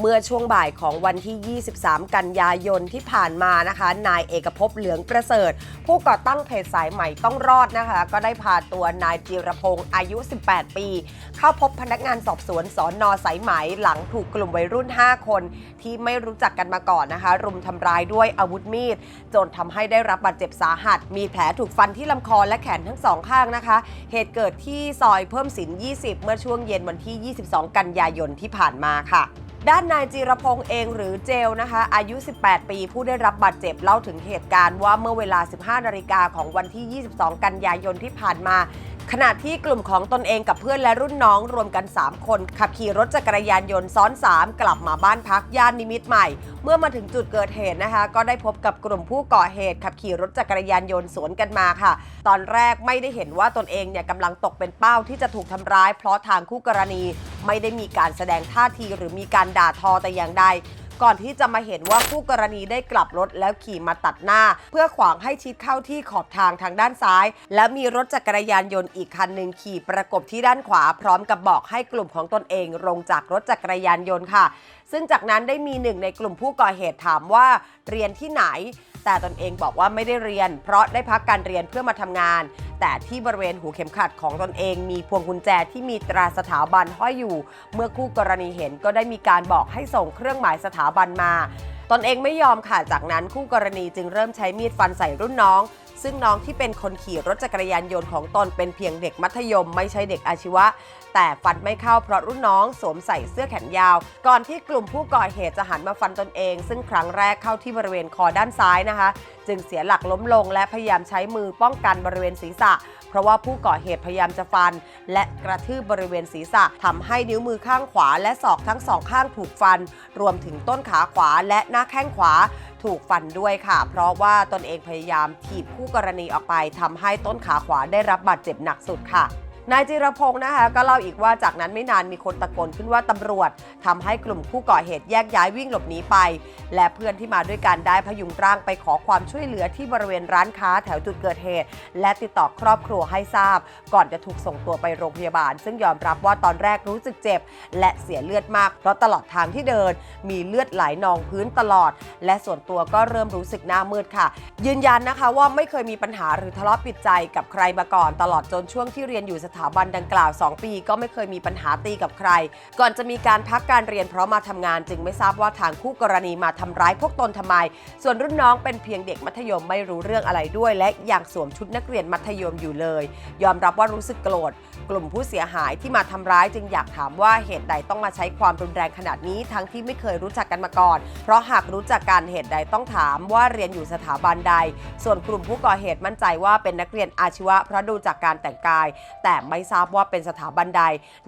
เมื่อช่วงบ่ายของวันที่ 23 กันยายนที่ผ่านมานะคะ นายเอกภพเหลืองประเสริฐ ผู้ก่อตั้งเพจสายใหม่ต้องรอดนะคะ ก็ได้พาตัวนายจิรพงศ์อายุ 18 ปี เข้าพบพนักงานสอบสวนสอนอสายไหมหลังถูกกลุ่มวัยรุ่น 5 คน ที่ไม่รู้จักกันมาก่อนนะคะ รุมทำร้ายด้วยอาวุธมีดจนทำให้ได้รับบาดเจ็บสาหัส มีแผลถูกฟันที่ลำคอและแขนทั้งสองข้างนะคะ เหตุเกิดที่ซอยเพิ่มสิน 20 เมื่อช่วงเย็นวันที่ 22 กันยายนที่ผ่านมาค่ะ ด้านนายจิรพงษ์เองหรือเจลนะคะ อายุ 18 ปี ผู้ได้รับบาดเจ็บเล่าถึงเหตุการณ์ว่าเมื่อเวลา 15 นาฬิกาของวันที่ 22 กันยายนที่ผ่านมาขณะที่กลุ่มของตนเองกับเพื่อนและรุ่นน้องรวมกัน 3 คน ขับขี่รถจักรยานยนต์ซ้อน 3 กลับมาบ้านพักย่านนิมิตรใหม่ เมื่อมาถึงจุดเกิดเหตุนะคะ ก็ได้พบกับกลุ่มผู้ก่อเหตุ ขับขี่รถจักรยานยนต์สวนกันมาค่ะ ตอนแรกไม่ได้เห็นว่าตนเองเนี่ยกำลังตกเป็นเป้าที่จะถูกทำร้าย เพราะทางคู่กรณี ไม่ได้มีการแสดงท่าทีหรือมีการด่าทอแต่อย่างใด ก่อนที่จะมาเห็นว่าคู่กรณีได้กลับรถแล้วขี่มาตัดหน้า เพื่อขวางให้ชิดเข้าที่ขอบทางทางด้านซ้าย และมีรถจักรยานยนต์อีกคันหนึ่งขี่ประกบที่ด้านขวา พร้อมกับบอกให้กลุ่มของตนเองลงจากรถจักรยานยนต์ค่ะ ซึ่งจากนั้นได้มีหนึ่งในกลุ่มผู้ก่อเหตุถามว่าเรียนที่ไหน แต่ตนเองบอกว่าไม่ได้เรียน เพราะได้พักการเรียนเพื่อมาทำงาน แต่ที่บริเวณหูเข็มขัดของตนเอง มีพวงกุญแจที่มีตราสถาบันห้อยอยู่ เมื่อคู่กรณีเห็นก็ได้มีการบอกให้ส่งเครื่องหมายสถาบันมา ตนเองไม่ยอมค่ะ จากนั้นคู่กรณีจึงเริ่มใช้มีดฟันใส่รุ่นน้อง ซึ่งน้องที่เป็นคนขี่รถจักรยานยนต์ของตนเป็นเพียงเด็กมัธยม ไม่ใช่เด็กอาชีวะ แต่ฟันไม่เข้าเพราะรุ่นน้องสวมใส่เสื้อแขนยาว ก่อนที่กลุ่มผู้ก่อเหตุจะหันมาฟันตนเอง ซึ่งครั้งแรกเข้าที่บริเวณคอด้านซ้ายนะคะ จึงเสียหลักล้มลง และพยายามใช้มือป้องกันบริเวณศีรษะ เพราะว่าผู้ก่อเหตุพยายามจะฟัน และกระทืบบริเวณศีรษะทำให้นิ้วมือข้างขวา และศอกทั้งสองข้างถูกฟัน รวมถึงต้นขาขวาและหน้าแข้งขวาถูกฟันด้วยค่ะ เพราะว่าตนเองพยายามถีบคู่กรณีออกไปทำให้ต้นขาขวาได้รับบาดเจ็บหนักสุดค่ะ นายจิรพงศ์นะคะก็เล่าอีกว่าจากนั้นไม่นานมีคนตะโกนขึ้นว่าตำรวจทำให้กลุ่มผู้ก่อเหตุแยกย้ายวิ่งหลบหนีไป และเพื่อนที่มาด้วยกันได้พยุงร่างไปขอความช่วยเหลือที่บริเวณร้านค้าแถวจุดเกิดเหตุ และติดต่อครอบครัวให้ทราบ ก่อนจะถูกส่งตัวไปโรงพยาบาล ซึ่งยอมรับว่าตอนแรกรู้สึกเจ็บ และเสียเลือดมาก เพราะตลอดทางที่เดิน มีเลือดไหลนองพื้นตลอด และส่วนตัวก็เริ่มรู้สึกหน้ามืดค่ะ ยืนยันนะคะว่าไม่เคยมีปัญหาหรือทะเลาะปิดใจกับใครมาก่อน ตลอดจนช่วงที่เรียนอยู่สถาบันดังกล่าว 2 ปี ก็ไม่เคยมีปัญหาตีกับใคร ก่อนจะมีการพักการเรียนเพราะมาทำงาน จึงไม่ทราบว่าทางคู่กรณีมาทำร้ายพวกตนทำไม ส่วนรุ่นน้องเป็นเพียงเด็กมัธยมไม่รู้เรื่องอะไรด้วย และยังสวมชุดนักเรียนมัธยมอยู่เลย ยอมรับว่ารู้สึกโกรธ กลุ่มผู้เสียหายที่มาทำร้ายจึงอยากถามว่าเหตุใดต้องมาใช้ความรุนแรงขนาดนี้ ทั้งที่ไม่เคยรู้จักกันมาก่อน เพราะหากรู้จักกันเหตุใดต้องถามว่าเรียนอยู่สถาบันใด ส่วนกลุ่มผู้ก่อเหตุมั่นใจว่าเป็นนักเรียนอาชีวะเพราะดูจากการแต่งกาย แต่ไม่ทราบว่าเป็นสถาบันใด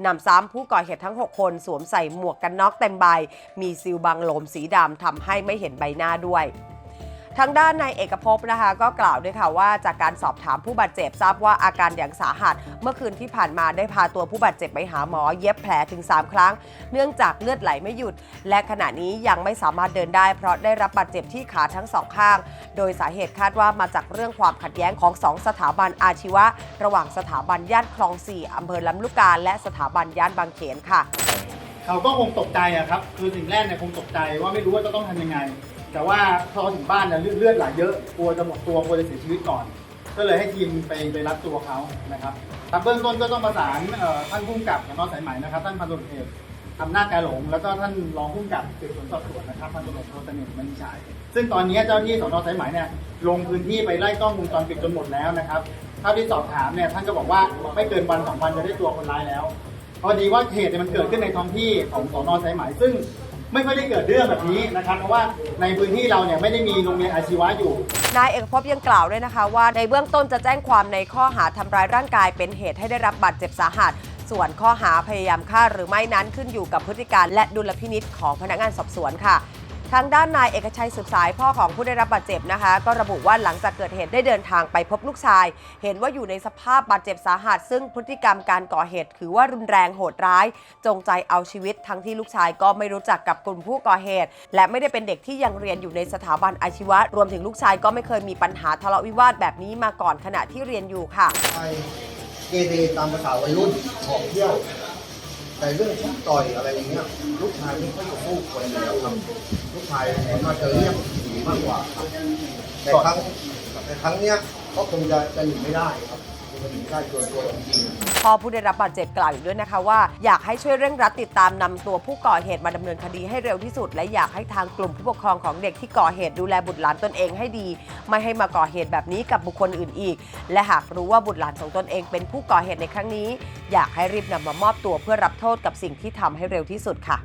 นำซ้ำผู้ก่อเหตุทั้ง 6 คนสวมใส่หมวกกันน็อกเต็มใบ มีซิลบังโลมสีดำทำให้ไม่เห็นใบหน้าด้วย ทางด้านนายเอกภพนะคะ ก็กล่าวด้วยค่ะว่าจากการสอบถามผู้บาดเจ็บทราบว่าอาการอย่างสาหัส เมื่อคืนที่ผ่านมาได้พาตัวผู้บาดเจ็บไปหาหมอ เย็บแผลถึง 3 ครั้ง เนื่องจากเลือดไหลไม่หยุด และขณะนี้ยังไม่สามารถเดินได้เพราะได้รับบาดเจ็บที่ขาทั้งสองข้าง โดยสาเหตุคาดว่ามาจากเรื่องความขัดแย้งของสองสถาบันอาชีวะ ระหว่างสถาบันย่านคลองสี่อำเภอลำลูกกาและสถาบันย่านบางเขนค่ะ เขาก็คงตกใจอะครับ คือสิ่งแรกเนี่ยคงตกใจว่าไม่รู้ว่าจะต้องทำยังไง แต่ว่าพอถึงบ้านเนี่ยเลือดเลือดไหลเยอะกลัวจะหมดตัวกลัวจะเสียชีวิตก่อน ก็เลยให้ทีมไปไปรับตัวเขานะครับครับเบื้องต้นก็ต้องประสานเอ่อท่านผู้กำกับของนสายไหมนะครับท่านพันตำรวจเอกอำนาจกาหลง แล้วก็ท่านรองผู้กำกับสืบสวนสอบสวนนะครับพันตำรวจโทสนิทมณีฉาย ซึ่งตอนนี้เจ้าหน้าที่สนสายไหมเนี่ยลงพื้นที่ไปไล่กล้องวงจรปิดจนหมดแล้วนะครับเท่าที่สอบถามเนี่ยท่านก็บอกว่าไม่เกินวันสองวันจะได้ตัวคนร้ายแล้วพอดีว่าเหตุเนี่ยมันเกิดขึ้นในท้องที่ของสอนอสายไหมซึ่ง ไม่ค่อยได้เกิดเรื่องแบบนี้นะครับ เพราะว่าในพื้นที่เราเนี่ยไม่ได้มีโรงเรียนอาชีวะอยู่ นายเอกภพยังกล่าวด้วยนะคะ ว่าในเบื้องต้นจะแจ้งความในข้อหาทำร้ายร่างกายเป็นเหตุให้ได้รับบาดเจ็บสาหัส ส่วนข้อหาพยายามฆ่าหรือไม่นั้นขึ้นอยู่กับพฤติการและดุลพินิษของพนักงานสอบสวนค่ะ ทางด้านนายเอกชัยสุขสายพ่อของผู้ได้รับบาดเจ็บนะคะ ก็ระบุว่าหลังจากเกิดเหตุได้เดินทางไปพบลูกชาย เห็นว่าอยู่ในสภาพบาดเจ็บสาหัส ซึ่งพฤติกรรมการก่อเหตุถือว่ารุนแรงโหดร้าย จงใจเอาชีวิตทั้งที่ลูกชายก็ไม่รู้จักกับกลุ่มผู้ก่อเหตุ และไม่ได้เป็นเด็กที่ยังเรียนอยู่ในสถาบันอาชีวะ รวมถึงลูกชายก็ไม่เคยมีปัญหาทะเลาะวิวาทแบบนี้มาก่อนขณะที่เรียนอยู่ค่ะไปเกเรตามภาษาวัยรุ่นออกเที่ยว แต่เรื่องที่ต่อยอะไรอย่างเงี้ยลูกชายไม่ค่อยจะสู้คนอยู่แล้วครับลูกชายน่าจะเรียกหนีมากกว่าครับแต่ครั้งแต่ครั้งเนี้ยก็คงจะจะหนีไม่ได้ครับ พ่อผู้ได้รับบาดเจ็บกล่าวอีกด้วยนะคะว่า อยากให้ช่วยเร่งรัดติดตามนำตัวผู้ก่อเหตุมาดำเนินคดีให้เร็วที่สุด และอยากให้ทางกลุ่มผู้ปกครองของเด็กที่ก่อเหตุดูแลบุตรหลานตนเองให้ดี ไม่ให้มาก่อเหตุแบบนี้กับบุคคลอื่นอีก และหากรู้ว่าบุตรหลานของตนเองเป็นผู้ก่อเหตุในครั้งนี้ อยากให้รีบนำมามอบตัวเพื่อรับโทษกับสิ่งที่ทำให้เร็วที่สุดค่ะ